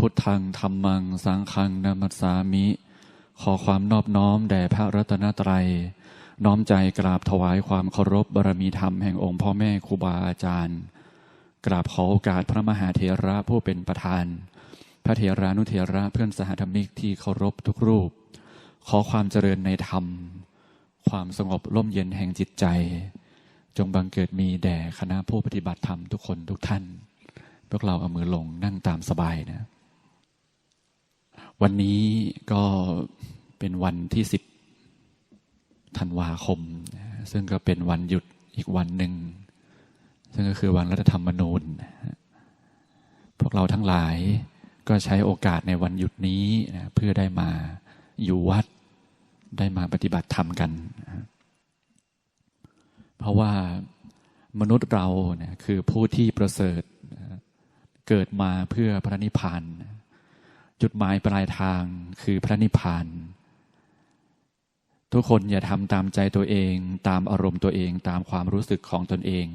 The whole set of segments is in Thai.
พุทธังธรรมัง สังฆังนามัสสามิ ขอความนอบน้อมแด่พระรัตนตรัย น้อมใจกราบถวายความเคารพบารมีธรรมแห่งองค์พ่อแม่ครูบาอาจารย์ กราบขอโอกาสพระมหาเถระผู้เป็นประธาน พระเถรานุเถระเพื่อนสหธรรมิกที่เคารพทุกรูป ขอความเจริญในธรรม ความสงบร่มเย็นแห่งจิตใจ จงบังเกิดมีแด่คณะผู้ปฏิบัติธรรมทุกคนทุกท่านพวกเราเอามือลงนั่งตามสบายนะ วันนี้ก็เป็นวันที่สิบธันวาคม ซึ่งก็เป็นวันหยุดอีกวันหนึ่ง ซึ่งก็คือวันรัฐธรรมนูญนพวกเราทั้งหลายก็ใช้โอกาสในวันหยุดนี้นะเพื่อได้มาอยู่วัดได้มาปฏิบัติธรรมกัน เพราะว่ามนุษย์เราเนี่ยคือผู้ที่ประเสริฐเกิดมาเพื่อพระนิพพานนะ จุดหมายปลายทางคือพระนิพพาน ทุกคนอย่าทำตามใจตัวเอง ตามอารมณ์ตัวเองตามความรู้สึกของตนเอง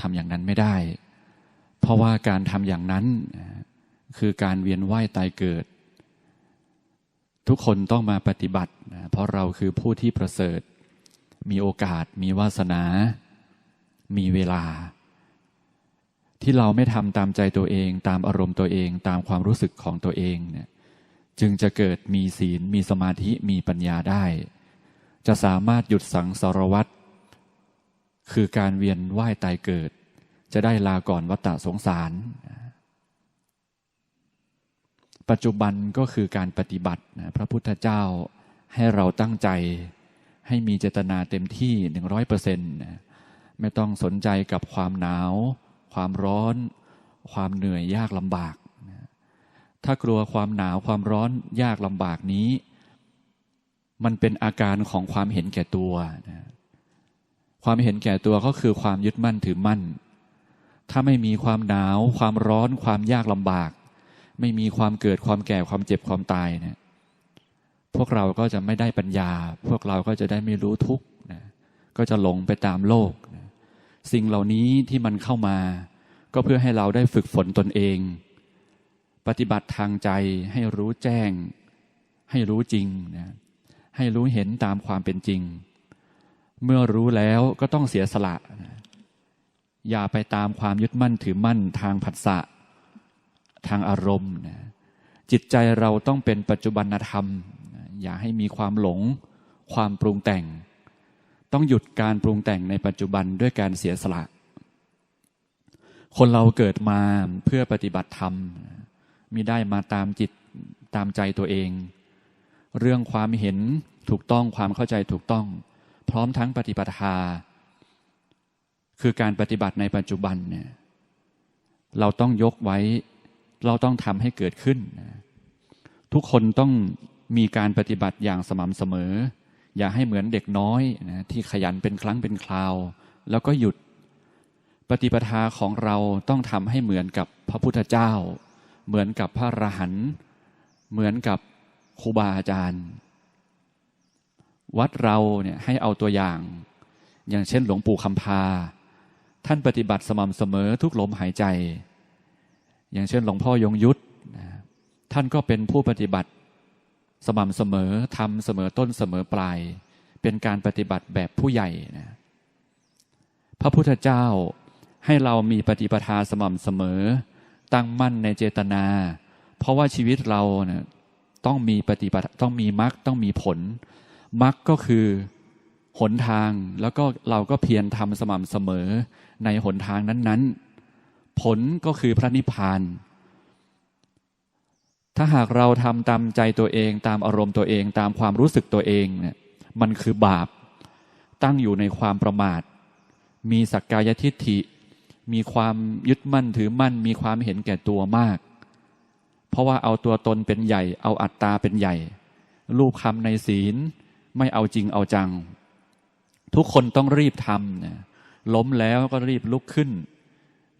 ทำอย่างนั้นไม่ได้ เพราะว่าการทำอย่างนั้นคือการเวียนว่ายตายเกิด ทุกคนต้องมาปฏิบัติ เพราะเราคือผู้ที่ประเสริฐ มีโอกาส มีวาสนา มีเวลา ที่เราไม่ทำตามใจตัวเอง ตามอารมณ์ตัวเอง ตามความรู้สึกของตัวเองเนี่ยจึงจะเกิดมีศีลมีสมาธิมีปัญญาได้ จะสามารถหยุดสังสารวัตรคือการเวียนว่ายตายเกิด จะได้ลาก่อนวัฏสงสาร ปัจจุบันก็คือการปฏิบัตินะพระพุทธเจ้าให้เราตั้งใจ ให้มีเจตนาเต็มที่หนึ่งร้อยเปอร์เซ็นต์ไม่ต้องสนใจกับความหนาว ความร้อน ความเหนื่อยยากลำบากนะถ้ากลัวความหนาวความร้อนยากลำบากนี้ มันเป็นอาการของความเห็นแก่ตัวนะความเห็นแก่ตัวก็คือความยึดมั่นถือมั่น ถ้าไม่มีความหนาว ความร้อน ความยากลำบาก ไม่มีความเกิดความแก่ความเจ็บความตายเนี่ยพวกเราก็จะไม่ได้ปัญญา พวกเราก็จะได้ไม่รู้ทุกข์นะก็จะหลงไปตามโลกนะ สิ่งเหล่านี้ที่มันเข้ามา ก็เพื่อให้เราได้ฝึกฝนตนเอง ปฏิบัติทางใจให้รู้แจ้ง ให้รู้จริงนะให้รู้เห็นตามความเป็นจริง เมื่อรู้แล้วก็ต้องเสียสละ อย่าไปตามความยึดมั่นถือมั่นทางผัสสะ ทางอารมณ์นะจิตใจเราต้องเป็นปัจจุบันธรรม อย่าให้มีความหลง ความปรุงแต่ง ต้องหยุดการปรุงแต่งในปัจจุบันด้วยการเสียสละ คนเราเกิดมาเพื่อปฏิบัติธรรมมิได้มาตามจิตตามใจตัวเอง เรื่องความเห็นถูกต้องความเข้าใจถูกต้อง พร้อมทั้งปฏิปทา คือการปฏิบัติในปัจจุบันเนี่ยเราต้องยกไว้ เราต้องทำให้เกิดขึ้น ทุกคนต้องมีการปฏิบัติอย่างสม่ำเสมอ อย่าให้เหมือนเด็กน้อยนะที่ขยันเป็นครั้งเป็นคราว แล้วก็หยุดปฏิปทาของเราต้องทำให้เหมือนกับพระพุทธเจ้า เหมือนกับพระอรหันต์เหมือนกับครูบาอาจารย์ วัดเราเนี่ยให้เอาตัวอย่าง อย่างเช่นหลวงปู่คำพา ท่านปฏิบัติสม่ำเสมอทุกลมหายใจ อย่างเช่นหลวงพ่อยงยุทธท่านก็เป็นผู้ปฏิบัติ สม่ำเสมอทำเสมอต้นเสมอปลาย เป็นการปฏิบัติแบบผู้ใหญ่นะพระพุทธเจ้าให้เรามีปฏิปทาสม่ำเสมอ ตั้งมั่นในเจตนา เพราะว่าชีวิตเราเนี่ยต้องมีปฏิปทาต้องมีมรรคต้องมีผลมรรคก็คือหนทางแล้วก็เราก็เพียรทำสม่ำเสมอในหนทางนั้นๆ ผลก็คือพระนิพพาน ถ้าหากเราทำตามใจตัวเอง ตามอารมณ์ตัวเอง ตามความรู้สึกตัวเองเนี่ยมันคือบาป ตั้งอยู่ในความประมาท มีสักกายทิฏฐิ มีความยึดมั่นถือมั่น มีความเห็นแก่ตัวมาก เพราะว่าเอาตัวตนเป็นใหญ่ เอาอัตตาเป็นใหญ่ รูปคำในศีล ไม่เอาจริงเอาจัง ทุกคนต้องรีบทำนะล้มแล้วก็รีบลุกขึ้น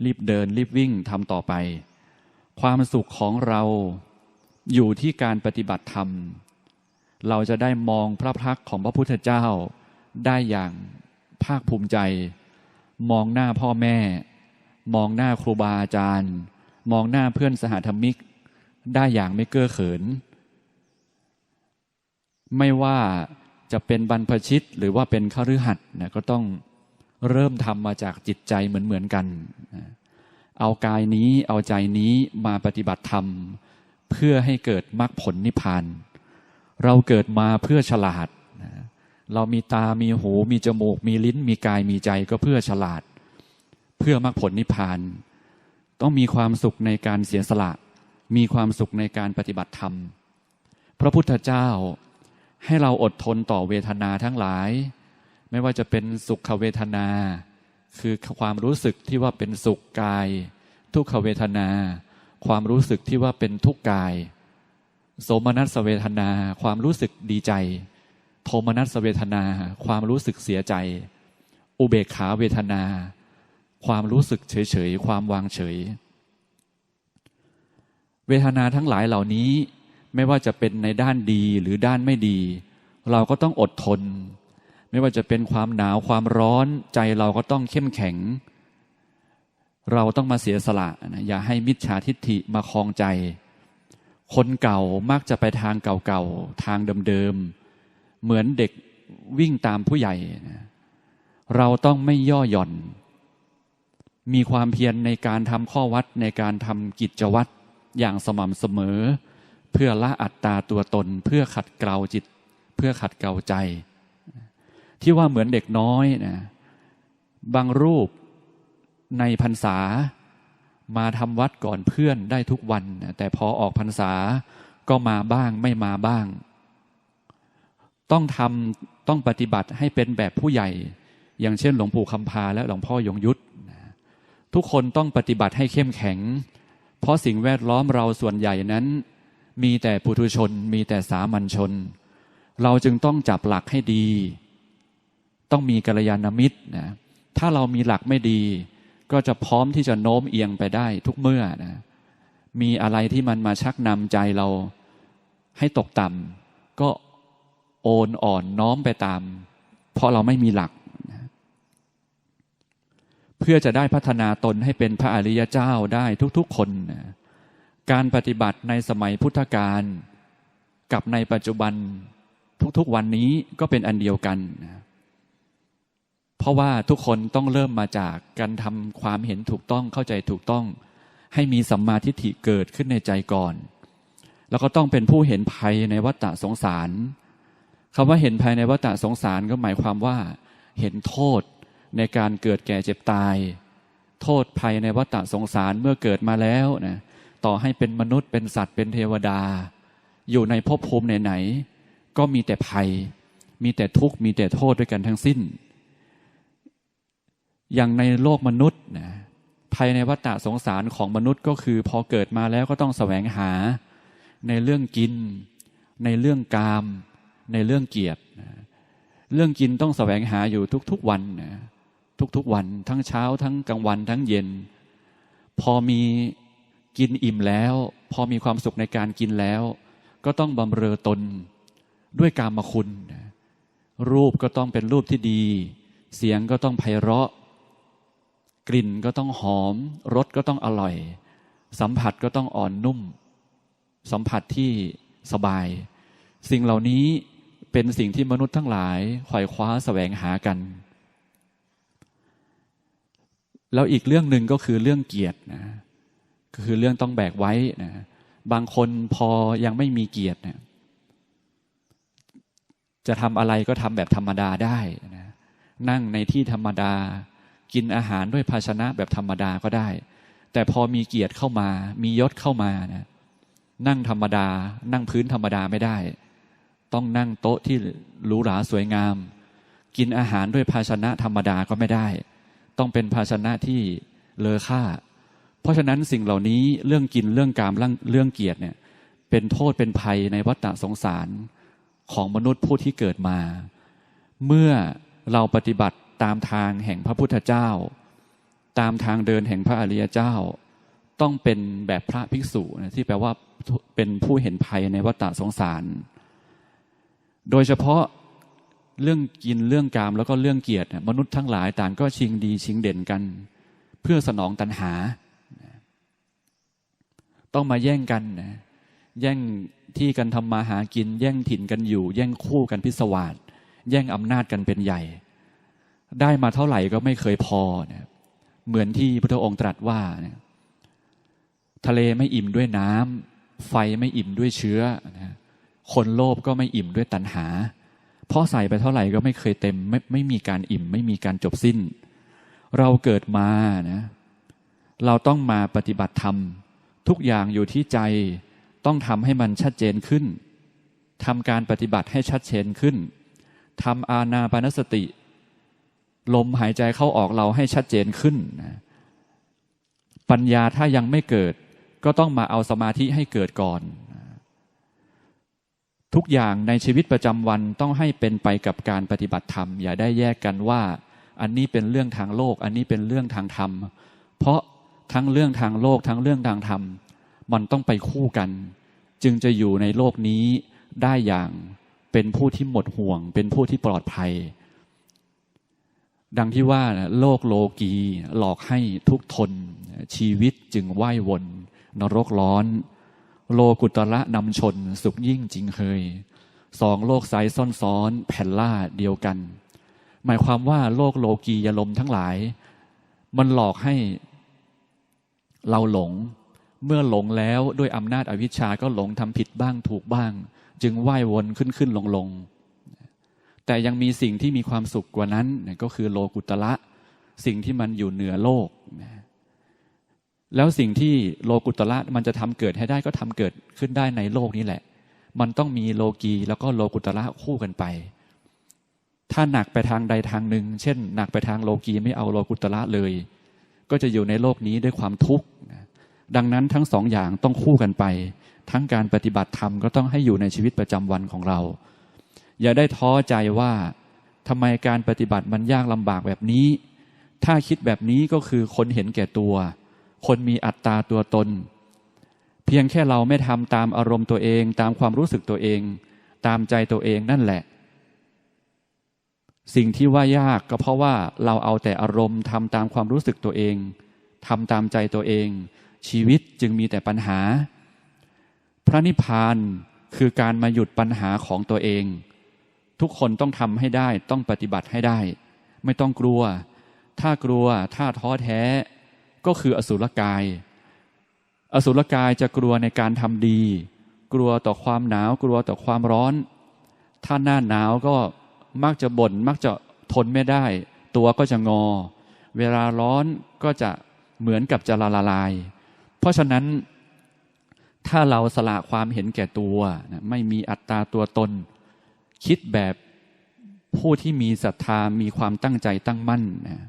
รีบเดิน รีบวิ่งทำต่อไป ความสุขของเรา อยู่ที่การปฏิบัติธรรม เราจะได้มองพระพักของพระพุทธเจ้า ได้อย่างภาคภูมิใจ มองหน้าพ่อแม่ มองหน้าครูบาอาจารย์ มองหน้าเพื่อนสหธรรมิก ได้อย่างไม่เก้อเขิน ไม่ว่าจะเป็นบรรพชิตหรือว่าเป็นขรือหัดนะก็ต้องเริ่มทำมาจากจิตใจเหมือนเหมือนกัน เอากายนี้เอาใจนี้มาปฏิบัติธรรม เพื่อให้เกิดมรรคผลนิพพาน เราเกิดมาเพื่อฉลาด เรามีตา มีหู มีจมูก มีลิ้น มีกาย มีใจก็เพื่อฉลาด เพื่อมรรคผลนิพพาน ต้องมีความสุขในการเสียสละ มีความสุขในการปฏิบัติธรรม พระพุทธเจ้าให้เราอดทนต่อเวทนาทั้งหลาย ไม่ว่าจะเป็นสุขเวทนา คือความรู้สึกที่ว่าเป็นสุขกาย ทุกขเวทนา ความรู้สึกที่ว่าเป็นทุกข์กาย โสมนัสเวทนา ความรู้สึกดีใจ โทมนัสเวทนา ความรู้สึกเสียใจ อุเบกขาเวทนา ความรู้สึกเฉยๆ ความวางเฉย เวทนาทั้งหลายเหล่านี้ไม่ว่าจะเป็นในด้านดีหรือด้านไม่ดี เราก็ต้องอดทน ไม่ว่าจะเป็นความหนาวความร้อนใจเราก็ต้องเข้มแข็ง เราต้องมาเสียสละนะอย่าให้มิจฉาทิฏฐิมาคลองใจ คนเก่ามักจะไปทางเก่าๆ ทางเดิมๆ เหมือนเด็กวิ่งตามผู้ใหญ่นะเราต้องไม่ย่อหย่อน มีความเพียรในการทำข้อวัดในการทำกิจวัตรอย่างสม่ำเสมอ เพื่อละอัตตาตัวตน เพื่อขัดเกลาจิต เพื่อขัดเกลาใจ ที่ว่าเหมือนเด็กน้อยนะบางรูป ในพรรษา มาทำวัดก่อนเพื่อนได้ทุกวัน แต่พอออกพรรษาก็มาบ้างไม่มาบ้าง ต้องทำต้องปฏิบัติให้เป็นแบบผู้ใหญ่ อย่างเช่น หลวงปู่คำพาและหลวงพ่อยงยุทธทุกคนต้องปฏิบัติให้เข้มแข็ง เพราะสิ่งแวดล้อมเราส่วนใหญ่นั้น มีแต่ปุถุชน มีแต่สามัญชน เราจึงต้องจับหลักให้ดี ต้องมีกัลยาณมิตรนะถ้าเรามีหลักไม่ดี ก็จะพร้อมที่จะโน้มเอียงไปได้ทุกเมื่อนะมีอะไรที่มันมาชักนำใจเราให้ตกต่ำก็โอนอ่อนน้อมไปตาม เพราะเราไม่มีหลักนะเพื่อจะได้พัฒนาตนให้เป็นพระอริยเจ้าได้ทุกๆคนนะการปฏิบัติในสมัยพุทธกาลกับในปัจจุบันทุกๆวันนี้ก็เป็นอันเดียวกันนะ เพราะว่าทุกคนต้องเริ่มมาจากการทำความเห็นถูกต้องเข้าใจถูกต้อง ให้มีสัมมาทิฏฐิเกิดขึ้นในใจก่อน แล้วก็ต้องเป็นผู้เห็นภัยในวัฏฏะสงสารคำว่าเห็นภัยในวัฏฏะสงสารก็หมายความว่า เห็นโทษในการเกิดแก่เจ็บตาย โทษภัยในวัฏฏะสงสารเมื่อเกิดมาแล้วนะต่อให้เป็นมนุษย์เป็นสัตว์เป็นเทวดา อยู่ในภพภูมิไหนๆก็มีแต่ภัย มีแต่ทุกข์มีแต่โทษด้วยกันทั้งสิ้น อย่างในโลกมนุษย์นะภัยในวัฏฏะสงสารของมนุษย์ก็คือ พอเกิดมาแล้วก็ต้องแสวงหาในเรื่องกิน ในเรื่องกาม ในเรื่องเกียรตินะเรื่องกินต้องแสวงหาอยู่ทุกๆวันนะทุกๆวัน ทั้งเช้าทั้งกลางวันทั้งเย็น พอมีกินอิ่มแล้ว พอมีความสุขในการกินแล้ว ก็ต้องบำเรอตนด้วยการมาคุณ รูปก็ต้องเป็นรูปที่ดี เสียงก็ต้องไพเราะ กลิ่นก็ต้องหอม รสก็ต้องอร่อย สัมผัสก็ต้องอ่อนนุ่ม สัมผัสที่สบาย สิ่งเหล่านี้เป็นสิ่งที่มนุษย์ทั้งหลายขวายคว้าแสวงหากัน แล้วอีกเรื่องหนึ่งก็คือเรื่องเกียรตินะก็คือเรื่องต้องแบกไว้นะบางคนพอยังไม่มีเกียรตินะจะทำอะไรก็ทำแบบธรรมดาได้นะนั่งในที่ธรรมดา กินอาหารด้วยภาชนะแบบธรรมดาก็ได้ แต่พอมีเกียรติเข้ามา มียศเข้ามานะนั่งธรรมดา นั่งพื้นธรรมดาไม่ได้ ต้องนั่งโต๊ะที่หรูหราสวยงาม กินอาหารด้วยภาชนะธรรมดาก็ไม่ได้ ต้องเป็นภาชนะที่เลอค่า เพราะฉะนั้นสิ่งเหล่านี้เรื่องกินเรื่องกามเรื่องเรื่องเกียรติเนี่ย เป็นโทษเป็นภัยในวัฏสงสารของมนุษย์ผู้ที่เกิดมา เมื่อเราปฏิบัติ ตามทางแห่งพระพุทธเจ้า ตามทางเดินแห่งพระอริยเจ้า ต้องเป็นแบบพระภิกษุนะที่แปลว่าเป็นผู้เห็นภัยในวัฏสงสาร โดยเฉพาะเรื่องกินเรื่องกามแล้วก็เรื่องเกียรติมนุษย์ทั้งหลายต่างก็ชิงดีชิงเด่นกัน เพื่อสนองตัณหา ต้องมาแย่งกันนะแย่งที่กันทำมาหากิน แย่งถิ่นกันอยู่ แย่งคู่กันพิศวาสแย่งอำนาจกันเป็นใหญ่ ได้มาเท่าไหร่ก็ไม่เคยพอเนี่ยเหมือนที่พระองค์ตรัสว่าเนี่ยทะเลไม่อิ่มด้วยน้ำไฟไม่อิ่มด้วยเชื้อนะคนโลภก็ไม่อิ่มด้วยตัณหา เพราะใส่ไปเท่าไหร่ก็ไม่เคยเต็มไม่ไม่มีการอิ่ม ไม่มีการจบสิ้น เราเกิดมานะเราต้องมาปฏิบัติธรรม ทุกอย่างอยู่ที่ใจต้องทำให้มันชัดเจนขึ้นทำการปฏิบัติให้ชัดเจนขึ้นทำอาณาปานสติ ลมหายใจเข้าออกเราให้ชัดเจนขึ้นนะปัญญาถ้ายังไม่เกิด ก็ต้องมาเอาสมาธิให้เกิดก่อน ทุกอย่างในชีวิตประจำวันต้องให้เป็นไปกับการปฏิบัติธรรม อย่าได้แยกกันว่า อันนี้เป็นเรื่องทางโลก อันนี้เป็นเรื่องทางธรรม เพราะทั้งเรื่องทางโลกทั้งเรื่องทางธรรม มันต้องไปคู่กัน จึงจะอยู่ในโลกนี้ได้อย่างเป็นผู้ที่หมดห่วง เป็นผู้ที่ปลอดภัย ดังที่ว่าโลกโลกีหลอกให้ทุกทน ชีวิตจึงว่ายวน นรกร้อน โลกุตระนำชนสุขยิ่งจริงเคย สองโลกไซซ่อนซ้อนแผ่นล่าเดียวกัน หมายความว่าโลกโลกียลมทั้งหลาย มันหลอกให้เราหลง เมื่อหลงแล้วด้วยอำนาจอวิชชาก็หลงทำผิดบ้างถูกบ้าง จึงว่ายวนขึ้นขึ้นลงลง แต่ยังมีสิ่งที่มีความสุขกว่านั้นก็คือโลกุตระสิ่งที่มันอยู่เหนือโลกแล้วสิ่งที่โลกุตระมันจะทำเกิดให้ได้ก็ทำเกิดขึ้นได้ในโลกนี้แหละ มันต้องมีโลกีแล้วก็โลกุตระคู่กันไป ถ้าหนักไปทางใดทางหนึ่ง เช่น หนักไปทางโลกีไม่เอาโลกุตระเลย ก็จะอยู่ในโลกนี้ด้วยความทุกข์ดังนั้นทั้งสองอย่างต้องคู่กันไป ทั้งการปฏิบัติธรรมก็ต้องให้อยู่ในชีวิตประจำวันของเรา อย่าได้ท้อใจว่าทำไมการปฏิบัติมันยากลำบากแบบนี้ ถ้าคิดแบบนี้ก็คือคนเห็นแก่ตัว คนมีอัตตาตัวตน เพียงแค่เราไม่ทำตามอารมณ์ตัวเอง ตามความรู้สึกตัวเอง ตามใจตัวเองนั่นแหละ สิ่งที่ว่ายากก็เพราะว่าเราเอาแต่อารมณ์ทำตามความรู้สึกตัวเองทำตามใจตัวเอง ชีวิตจึงมีแต่ปัญหา พระนิพพานคือการมาหยุดปัญหาของตัวเอง ทุกคนต้องทำให้ได้ ต้องปฏิบัติให้ได้ ไม่ต้องกลัว ถ้ากลัว ถ้าท้อแท้ ก็คืออสุรกาย อสุรกายจะกลัวในการทำดี กลัวต่อความหนาว กลัวต่อความร้อน ถ้าหน้าหนาวก็มักจะบน่นมักจะทนไม่ได้ ตัวก็จะงอ เวลาร้อนก็จะเหมือนกับจะละละลาย เพราะฉะนั้นถ้าเราสละความเห็นแก่ตัว ไม่มีอัตตาตัวตน คิดแบบผู้ที่มีศรัทธามีความตั้งใจตั้งมั่นนะ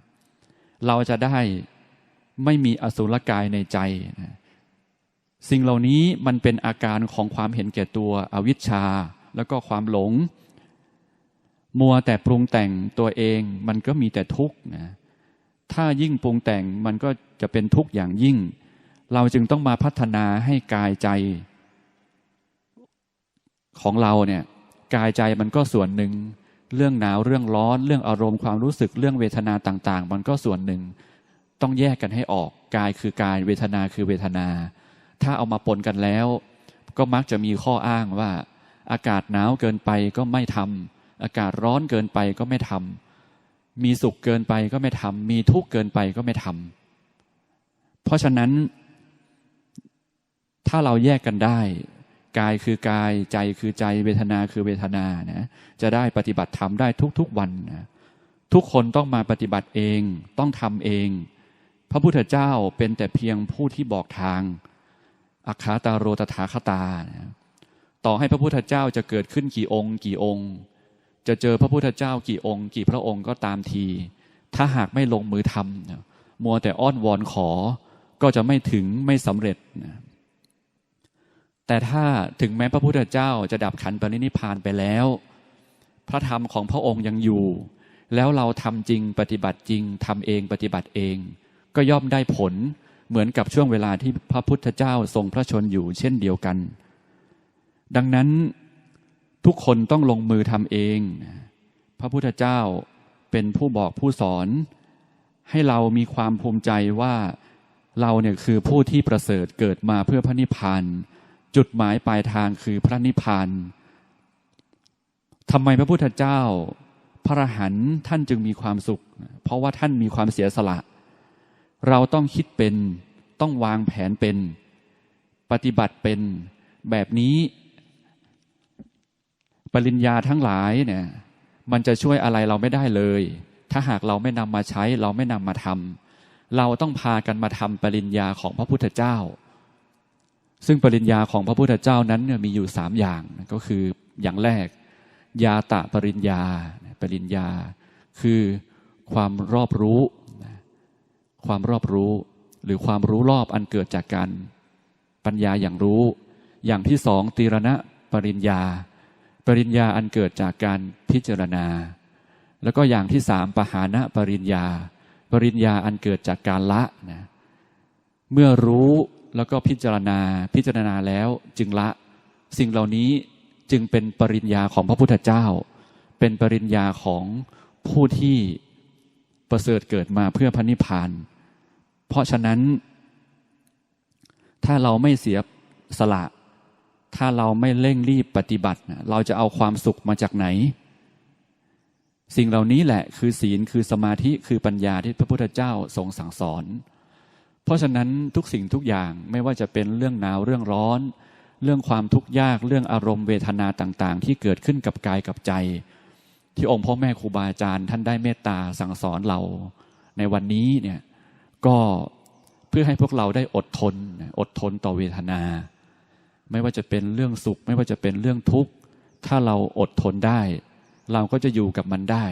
เราจะได้ไม่มีอสุรกายในใจนะสิ่งเหล่านี้มันเป็นอาการของความเห็นแก่ตัวอวิชชา แล้วก็ความหลง มัวแต่ปรุงแต่งตัวเองมันก็มีแต่ทุกข์นะถ้ายิ่งปรุงแต่งมันก็จะเป็นทุกข์อย่างยิ่ง เราจึงต้องมาพัฒนาให้กายใจ ของเราเนี่ย กายใจมันก็ส่วนหนึ่ง เรื่องหนาวเรื่องร้อน เรื่องอารมณ์ความรู้สึกเรื่องเวทนาต่าง ๆ มันก็ส่วนหนึ่ง ต้องแยกกันให้ออกกายคือกายเวทนาคือเวทนา ถ้าเอามาปนกันแล้ว ก็มักจะมีข้ออ้างว่า อากาศหนาวเกินไปก็ไม่ทำอากาศร้อนเกินไปก็ไม่ทำมีสุขเกินไปก็ไม่ทำมีทุกข์เกินไปก็ไม่ทำเพราะฉะนั้น ถ้าเราแยกกันได้ กายคือกายใจคือใจเวทนาคือเวทนานะจะได้ปฏิบัติธรรมได้ทุกๆวันนะทุกคนต้องมาปฏิบัติเองต้องทำเอง พระพุทธเจ้าเป็นแต่เพียงผู้ที่บอกทางอัคคาตาโรตถาคตานะต่อให้พระพุทธเจ้าจะเกิดขึ้นกี่องค์ กี่องค์ จะเจอพระพุทธเจ้ากี่องค์ กี่พระองค์ก็ตามที ถ้าหากไม่ลงมือทำมัวแต่อ้อนวอนขอก็จะไม่ถึงไม่สำเร็จนะ แต่ถ้าถึงแม้พระพุทธเจ้าจะดับขันปรินิพพานไปแล้ว พระธรรมของพระองค์ยังอยู่ แล้วเราทำจริงปฏิบัติจริงทำเองปฏิบัติเอง ก็ย่อมได้ผลเหมือนกับช่วงเวลาที่พระพุทธเจ้าทรงพระชนอยู่เช่นเดียวกัน ดังนั้นทุกคนต้องลงมือทำเอง พระพุทธเจ้าเป็นผู้บอกผู้สอน ให้เรามีความภูมิใจว่าเราเนี่ยคือผู้ที่ประเสริฐเกิดมาเพื่อพระนิพพาน จุดหมายปลายทางคือพระนิพพานทำไมพระพุทธเจ้า พระอรหันต์ท่านจึงมีความสุข เพราะว่าท่านมีความเสียสละ เราต้องคิดเป็นต้องวางแผนเป็น ปฏิบัติเป็นแบบนี้ปริญญาทั้งหลายเนี่ยมันจะช่วยอะไรเราไม่ได้เลย ถ้าหากเราไม่นำมาใช้ เราไม่นำมาทำเราต้องพากันมาทำปริญญาของพระพุทธเจ้า ซึ่งปริญญาของพระพุทธเจ้านั้นมีอยู่สามอย่างก็คืออย่างแรก ยาตะปริญญา ปริญญา คือความรอบรู้ ความรอบรู้ หรือความรู้รอบอันเกิดจากการปัญญาอย่างรู้ อย่างที่สองตีรณะปริญญา ปริญญาอันเกิดจากการพิจารณา แล้วก็อย่างที่สามปหานะปริญญา ปริญญาอันเกิดจากการละนะเมื่อรู้ แล้วก็พิจารณาพิจารณาแล้วจึงละ สิ่งเหล่านี้จึงเป็นปริญญาของพระพุทธเจ้า เป็นปริญญาของผู้ที่ประเสริฐเกิดมาเพื่อพระนิพพาน เพราะฉะนั้น ถ้าเราไม่เสียสละ ถ้าเราไม่เร่งรีบปฏิบัติ เราจะเอาความสุขมาจากไหน สิ่งเหล่านี้แหละคือศีลคือสมาธิคือปัญญาที่พระพุทธเจ้าทรงสั่งสอน เพราะฉะนั้นทุกสิ่งทุกอย่างไม่ว่าจะเป็นเรื่องหนาวเรื่องร้อน เรื่องความทุกข์ยากเรื่องอารมณ์เวทนาต่างๆ ที่เกิดขึ้นกับกายกับใจ ที่องค์พ่อแม่ครูบาอาจารย์ ท่านได้เมตตาสั่งสอนเรา ในวันนี้เนี่ยก็เพื่อให้พวกเราได้อดทน อดทนต่อเวทนา ไม่ว่าจะเป็นเรื่องสุข ไม่ว่าจะเป็นเรื่องทุกข์ ถ้าเราอดทนได้ เราก็จะอยู่กับมันได้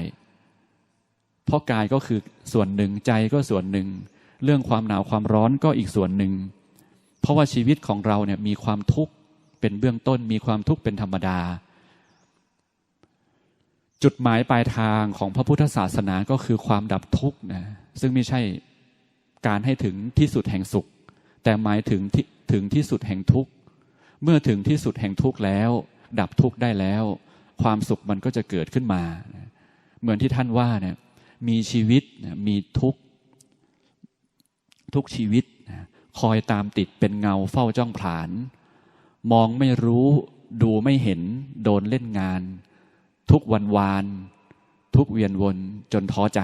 เพราะกายก็คือส่วนหนึ่งใจก็ส่วนหนึ่ง เรื่องความหนาวความร้อนก็อีกส่วนหนึ่ง เพราะว่าชีวิตของเราเนี่ยมีความทุกข์เป็นเบื้องต้น มีความทุกข์เป็นธรรมดา จุดหมายปลายทางของพระพุทธศาสนาก็คือความดับทุกข์นะซึ่งไม่ใช่การให้ถึงที่สุดแห่งสุข แต่หมายถึงที่ถึงที่สุดแห่งทุกข์เมื่อถึงที่สุดแห่งทุกข์แล้ว ดับทุกข์ได้แล้ว ความสุขมันก็จะเกิดขึ้นมา เหมือนที่ท่านว่าเนี่ยมีชีวิตมีทุกข์ ทุกชีวิต คอยตามติดเป็นเงาเฝ้าจ้องผลาน มองไม่รู้ดูไม่เห็นโดนเล่นงาน ทุกวันวาน ทุกเวียนวนจนท้อใจ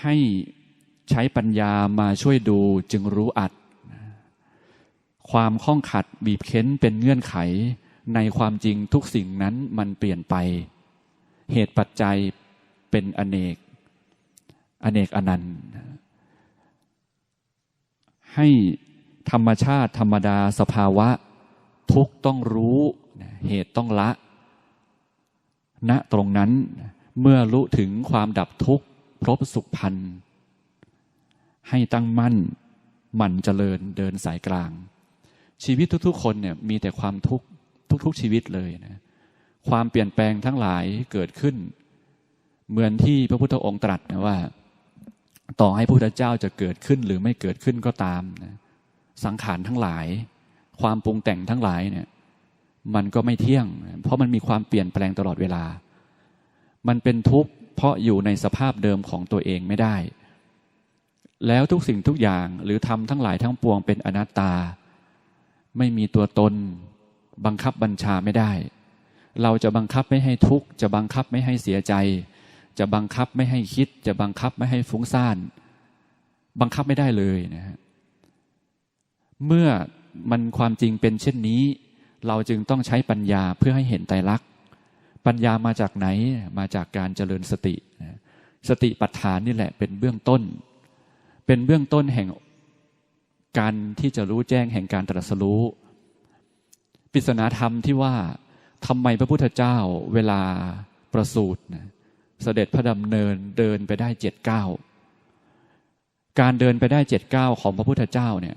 ให้ใช้ปัญญามาช่วยดูจึงรู้อัด ความข้องขัดบีบเค้นเป็นเงื่อนไข ในความจริงทุกสิ่งนั้นมันเปลี่ยนไป เหตุปัจจัยเป็นอเนก อเนกอนันต์ ให้ธรรมชาติธรรมดาสภาวะ ทุกต้องรู้เหตุต้องละ ณตรงนั้นเมื่อรู้ถึงความดับทุกข์พบสุขพันธ์ให้ตั้งมั่นหมั่นเจริญเดินสายกลาง ชีวิตทุกๆ คนเนี่ยมีแต่ความทุกข์ทุกๆชีวิตเลยนะความเปลี่ยนแปลงทั้งหลายเกิดขึ้น เหมือนที่พระพุทธองค์ตรัสนะว่า ต่อให้พระพุทธเจ้าจะเกิดขึ้นหรือไม่เกิดขึ้นก็ตามนะสังขารทั้งหลาย ความปรุงแต่งทั้งหลายเนี่ย มันก็ไม่เที่ยง เพราะมันมีความเปลี่ยนแปลงตลอดเวลา มันเป็นทุกข์เพราะอยู่ในสภาพเดิมของตัวเองไม่ได้ แล้วทุกสิ่งทุกอย่างหรือทำทั้งหลายทั้งปวงเป็นอนัตตา ไม่มีตัวตน บังคับบัญชาไม่ได้ เราจะบังคับไม่ให้ทุกข์จะบังคับไม่ให้เสียใจ จะบังคับไม่ให้คิด จะบังคับไม่ให้ฟุ้งซ่าน บังคับไม่ได้เลยนะฮะเมื่อมันความจริงเป็นเช่นนี้ เราจึงต้องใช้ปัญญาเพื่อให้เห็นไตรลักษณ์ปัญญามาจากไหนมาจากการเจริญสติสติปัฏฐานนี่แหละเป็นเบื้องต้น เป็นเบื้องต้นแห่งการที่จะรู้แจ้งแห่งการตรัสรู้ปริศนาธรรมที่ว่าทำไมพระพุทธเจ้าเวลาประสูติ เสด็จพระดำเนินเดินไปได้เจ็ดเก้าการเดินไปได้เจ็ดเก้าของพระพุทธเจ้าเนี่ย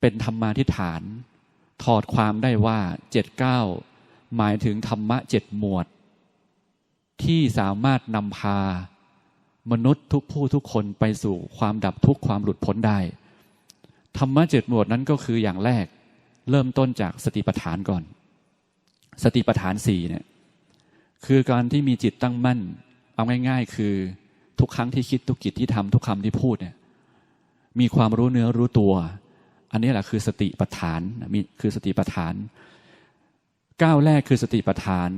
เป็นธรรมาทิฏฐาน ถอดความได้ว่าเจ็ดเก้าหมายถึงธรรมะเจ็ดหมวด ที่สามารถนำพา มนุษย์ทุกผู้ทุกคนไปสู่ความดับทุกข์ความหลุดพ้นได้ ธรรมะเจ็ดหมวดนั้นก็คืออย่างแรก เริ่มต้นจากสติปัฏฐานก่อน สติปัฏฐานสี่เนี่ย คือการที่มีจิตตั้งมั่น เอาง่าย ๆ คือทุกครั้งที่คิดทุกกิจที่ทำทุกคำที่พูดเนี่ย มีความรู้เนื้อรู้ตัว อันนี้แหละคือสติปัฏฐานมีคือสติปัฏฐานก้าวแรกคือสติปัฏฐาน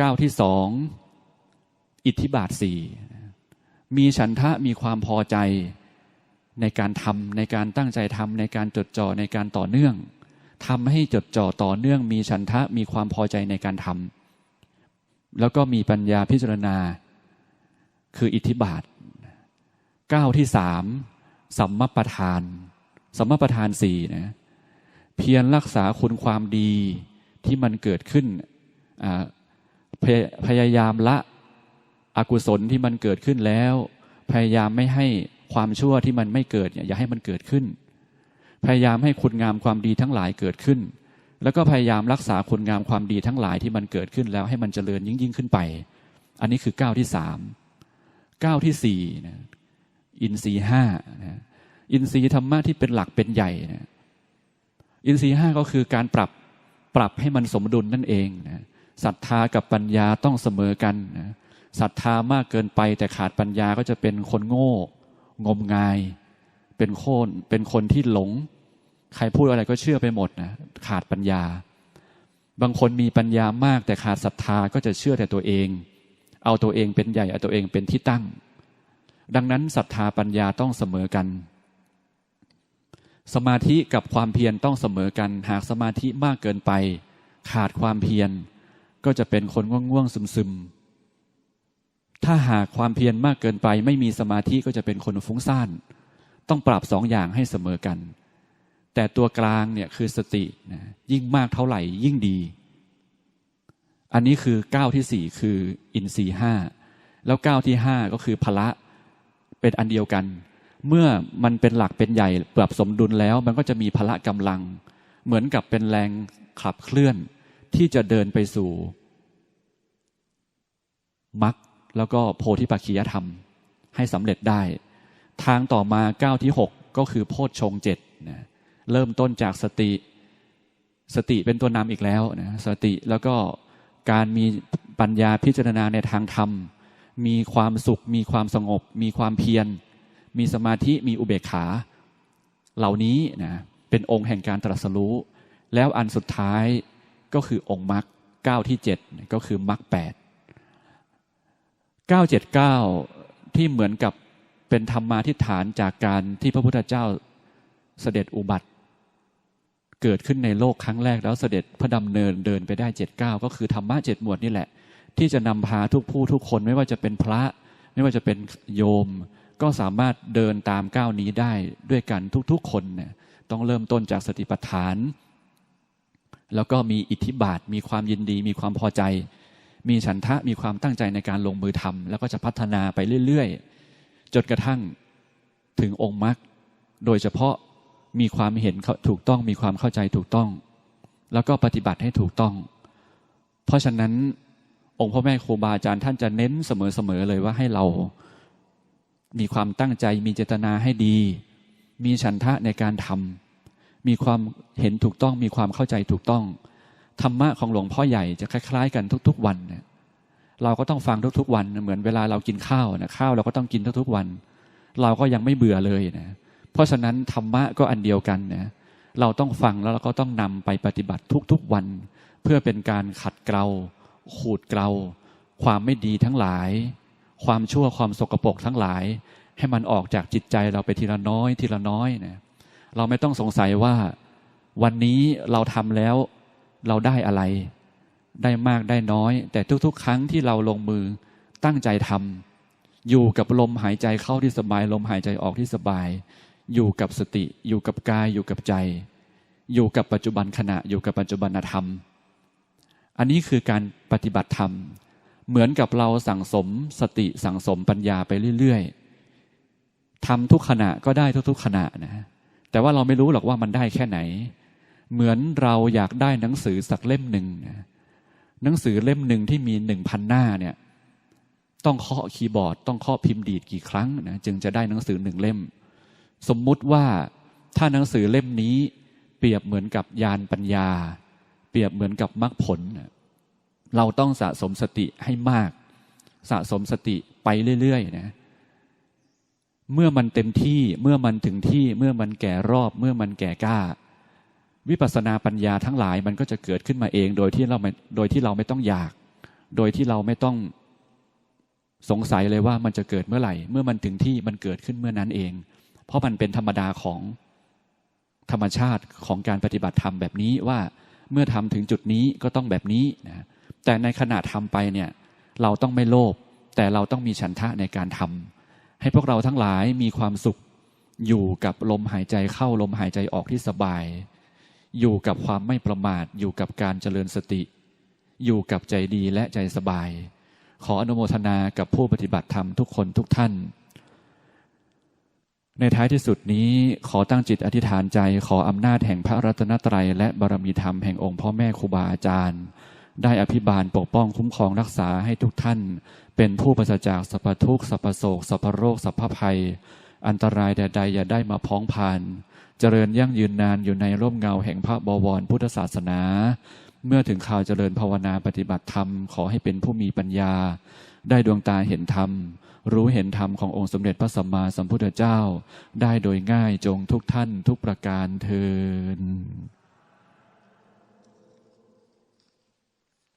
ก้าวที่สองอิทธิบาทสี่มีฉันทะมีความพอใจในการทำในการตั้งใจทำในการจดจ่อในการต่อเนื่องทำให้จดจ่อต่อเนื่อง มีฉันทะมีความพอใจในการทำ แล้วก็มีปัญญาพิจารณา คืออิทธิบาทก้าวที่สามสัมมปทาน สัมมปทานสี่นะเพียรรักษาคุณความดีที่มันเกิดขึ้นพยพยายามละอกุศลที่มันเกิดขึ้นแล้ว พยายามไม่ให้ความชั่วที่มันไม่เกิดอย่าให้มันเกิดขึ้น พยายามให้คุณงามความดีทั้งหลายเกิดขึ้น แล้วก็พยายามรักษาคุณงามความดีทั้งหลายที่มันเกิดขึ้นแล้วให้มันเจริญยิ่งยิ่งขึ้นไป อันนี้คือก้าวที่สามก้าวที่สี่นะอินทรีห้านะอินทรีธรรมะที่เป็นหลักเป็นใหญ่นะอินทรีห้าก็คือการปรับปรับให้มันสมดุลนั่นเองนะศรัทธากับปัญญาต้องเสมอกันนะศรัทธามากเกินไปแต่ขาดปัญญาก็จะเป็นคนโง่ งมงาย เป็นโคนเป็นคนที่หลง ใครพูดอะไรก็เชื่อไปหมดนะขาดปัญญา บางคนมีปัญญามากแต่ขาดศรัทธาก็จะเชื่อแต่ตัวเอง เอาตัวเองเป็นใหญ่เอาตัวเองเป็นที่ตั้ง ดังนั้นศรัทธาปัญญาต้องเสมอกัน สมาธิกับความเพียรต้องเสมอกัน หากสมาธิมากเกินไป ขาดความเพียร ก็จะเป็นคนง่วงๆซึมๆ ถ้าหากความเพียรมากเกินไป ไม่มีสมาธิก็จะเป็นคนฟุ้งซ่านต้องปรับสองอย่างให้เสมอกัน แต่ตัวกลางเนี่ยคือสตินะยิ่งมากเท่าไหร่ยิ่งดี อันนี้คือก้าวที่สี่คืออินทรีห้าแล้วก้าวที่ห้าก็คือพละเป็นอันเดียวกัน เมื่อมันเป็นหลักเป็นใหญ่ปรับสมดุลแล้ว มันก็จะมีพละกำลัง เหมือนกับเป็นแรงขับเคลื่อน ที่จะเดินไปสู่มรรคแล้วก็โพธิปัจขียธรรม ให้สำเร็จได้ ทางต่อมาก้าวที่หกก็คือโพชฌงเจ็ดนะ เริ่มต้นจากสติ สติเป็นตัวนำอีกแล้วนะสติแล้วก็การมีปัญญาพิจารณาในทางธรรม มีความสุข มีความสงบ มีความเพียร มีสมาธิมีอุเบกขา เหล่านี้นะเป็นองค์แห่งการตรัสรู้ แล้วอันสุดท้ายก็คือองค์มรรคเก้าที่เจ็ดก็คือมรรคแปด979ที่เหมือนกับเป็นธรรมาทิฏฐานจากการที่พระพุทธเจ้าเสด็จอุบัติ เกิดขึ้นในโลกครั้งแรกแล้วเสด็จพระดำเนินเดินไปได้เจ็ดเก้าก็คือธรรมะเจ็ดหมวดนี่แหละ ที่จะนำพาทุกผู้ทุกคนไม่ว่าจะเป็นพระ ไม่ว่าจะเป็นโยม ก็สามารถเดินตามก้าวนี้ได้ด้วยกันทุกๆคนเนี่ยต้องเริ่มต้นจากสติปัฏฐาน แล้วก็มีอิทธิบาท มีความยินดี มีความพอใจ มีฉันทะมีความตั้งใจในการลงมือทำแล้วก็จะพัฒนาไปเรื่อยๆ จนกระทั่งถึงองค์มรรคโดยเฉพาะ มีความเห็นถูกต้องมีความเข้าใจถูกต้อง แล้วก็ปฏิบัติให้ถูกต้อง เพราะฉะนั้น องค์พ่อแม่ครูบาอาจารย์ท่านจะเน้นเสมอๆเลยว่าให้เรา มีความตั้งใจมีเจตนาให้ดี มีฉันทะในการทำมีความเห็นถูกต้อง มีความเข้าใจถูกต้องธรรมะของหลวงพ่อใหญ่จะคล้าย ๆ กันทุก ๆ วันเนี่ยเราก็ต้องฟังทุก ๆ วันเหมือนเวลาเรากินข้าวนะข้าวเราก็ต้องกินทุกๆวัน เราก็ยังไม่เบื่อเลยนะ เพราะฉะนั้นธรรมะก็อันเดียวกันเนะเราต้องฟังแล้วเราก็ต้องนำไปปฏิบัติทุกๆวัน เพื่อเป็นการขัดเกลาขูดเกลาความไม่ดีทั้งหลาย ความชั่วความสกปรกทั้งหลาย ให้มันออกจากจิตใจเราไปทีละน้อย ทีละน้อยเนะเราไม่ต้องสงสัยว่าวันนี้เราทำแล้วเราได้อะไร ได้มากได้น้อย แต่ทุกๆ ครั้งที่เราลงมือตั้งใจทำอยู่กับลมหายใจเข้าที่สบาย ลมหายใจออกที่สบาย อยู่กับสติ อยู่กับกาย อยู่กับใจ อยู่กับปัจจุบันขณะ อยู่กับปัจจุบันธรรม อันนี้คือการปฏิบัติธรรม เหมือนกับเราสั่งสมสติสั่งสมปัญญาไปเรื่อยๆทำทุกขณะก็ได้ทุกๆขณะนะ แต่ว่าเราไม่รู้หรอกว่ามันได้แค่ไหน เหมือนเราอยากได้หนังสือสักเล่มหนึ่งนะหนังสือเล่มหนึ่งที่มีหนึ่งพันหน้าเนี่ยต้องเคาะคีย์บอร์ด ต้องเคาะพิมพ์ดีดกี่ครั้งนะจึงจะได้หนังสือหนึ่งเล่ม สมมุติว่าถ้าหนังสือเล่มนี้ เปรียบเหมือนกับยานปัญญา เปรียบเหมือนกับมรรคผล เราต้องสะสมสติให้มาก สะสมสติไปเรื่อยๆนะเมื่อมันเต็มที่เมื่อมันถึงที่เมื่อมันแก่รอบเมื่อมันแก่กล้า วิปัสสนาปัญญาทั้งหลายมันก็จะเกิดขึ้นมาเองโดยที่เราโดยที่เราไม่ต้องอยาก โดยที่เราไม่ต้องสงสัยเลยว่ามันจะเกิดเมื่อไหร่ เมื่อมันถึงที่มันเกิดขึ้นเมื่อนั้นเอง เพราะมันเป็นธรรมดาของธรรมชาติของการปฏิบัติธรรมแบบนี้ว่าเมื่อทำถึงจุดนี้ก็ต้องแบบนี้นะแต่ในขณะทำไปเนี่ยเราต้องไม่โลภแต่เราต้องมีฉันทะในการทำให้พวกเราทั้งหลายมีความสุขอยู่กับลมหายใจเข้าลมหายใจออกที่สบาย อยู่กับความไม่ประมาท อยู่กับการเจริญสติ อยู่กับใจดีและใจสบาย ขออนุโมทนากับผู้ปฏิบัติธรรมทุกคนทุกท่าน ในท้ายที่สุดนี้ขอตั้งจิตอธิษฐานใจขออำนาจแห่งพระรัตนตรัย และบารมีธรรมแห่งองค์พ่อแม่ครูบาอาจารย์ ได้อภิบาลปกป้องคุ้มครองรักษาให้ทุกท่าน เป็นผู้ประศจากสัพพทุกสัพพโศกสัพพโรคสัพพภัย อันตรายใดๆอย่าได้มาพ้องผ่าน เจริญยั่งยืนนานอยู่ในร่มเงาแห่งพระบวรพุทธศาสนา เมื่อถึงข่าวเจริญภาวนาปฏิบัติธรรมขอให้เป็นผู้มีปัญญา ได้ดวงตาเห็นธรรม รู้เห็นธรรมขององค์สมเด็จพระสัมมาสัมพุทธเจ้า ได้โดยง่ายจงทุกท่านทุกประการเทิน